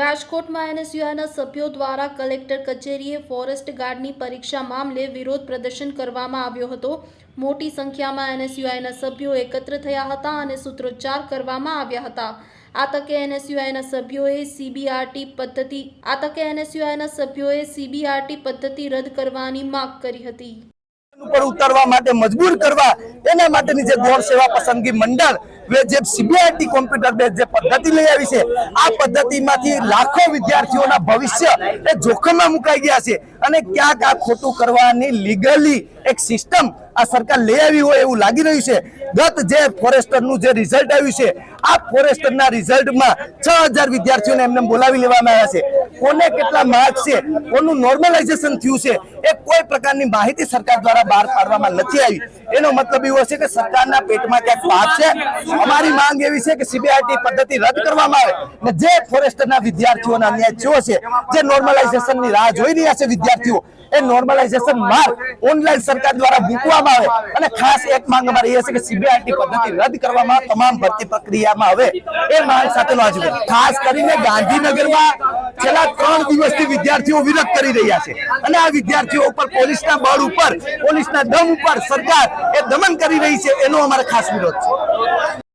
રાજકોટમાં એનએસયુઆઈના સભ્યો દ્વારા કલેક્ટર કચેરીએ ફોરેસ્ટ ગાર્ડની પરીક્ષા મામલે વિરોધ પ્રદર્શન કરવામાં આવ્યો હતો. મોટી સંખ્યામાં એનએસયુઆઈના સભ્યો એકત્ર થયા હતા અને સૂત્રોચ્ચાર કરવામાં આવ્યા હતા. આ તકે એનએસયુઆઈના સભ્યોએ સીબીઆરટી પદ્ધતિ, આ તકે એનએસયુઆઈના સભ્યોએ સીબીઆરટી પદ્ધતિ રદ કરવાની માંગ કરી હતી. ઉપર ઉતારવા માટે, મજબૂર કરવા, એના માટેની જે ગૌણ સેવા પસંદગી મંડળ જે સીબીઆઈટી કોમ્પ્યુટર બેઝ જે પદ્ધતિ લઈ આવી છે, આ પદ્ધતિમાંથી લાખો વિદ્યાર્થીઓના ભવિષ્ય એ જોખમમાં મુકાઈ ગયા છે. અને ક્યાંક આ ખોટું કરવાની લીગલી એક સિસ્ટમ આ સરકાર લઈ આવી હોય એવું લાગી રહ્યું છે. ગત જે ફોરેસ્ટરનું જે રિઝલ્ટ આવ્યું છે, આ ફોરેસ્ટરના રિઝલ્ટમાં છ હજાર વિદ્યાર્થીઓને એમને બોલાવી લેવામાં આવ્યા છે. કોને કેટલા માર્ક છે, કોનું નોર્મલાઇઝેશન થયું છે, એ કોઈ પ્રકારની માહિતી સરકાર દ્વારા બહાર પાડવામાં નથી આવી. એનો મતલબ એવો છે કે સરકારના પેટમાં ક્યાંક પાક છે. અમારી માંગ એવી છે કે સીબીઆઈટી પદ્ધતિ રદ કરવામાં આવે ને જે ફોરેસ્ટરના વિદ્યાર્થીઓના અન્યાય થયો છે, જે નોર્મલાઇઝેશનની રાહ જોઈ રહ્યા છે વિદ્યાર્થીઓ એ નોર્મલાઇઝેશન માર્ક ઓનલાઈન સરકાર દ્વારા મૂકવામાં આવે. અને ખાસ એક માંગ અમારી એ છે કે સીબીઆઈટી પદ્ધતિ રદ કરવામાં તમામ ભરતી પ્રક્રિયામાં આવે. એ માંગ સાથેનો આજે ખાસ કરીને ગાંધીનગરમાં છેલ્લા ત્રણ દિવસથી વિદ્યાર્થીઓ વિરોધ કરી રહ્યા છે. અને આ વિદ્યાર્થીઓ ઉપર પોલીસના બળ ઉપર પોલીસના દમ ઉપર સરકાર એ દમન કરી રહી છે એનો અમારે ખાસ વિરોધ છે.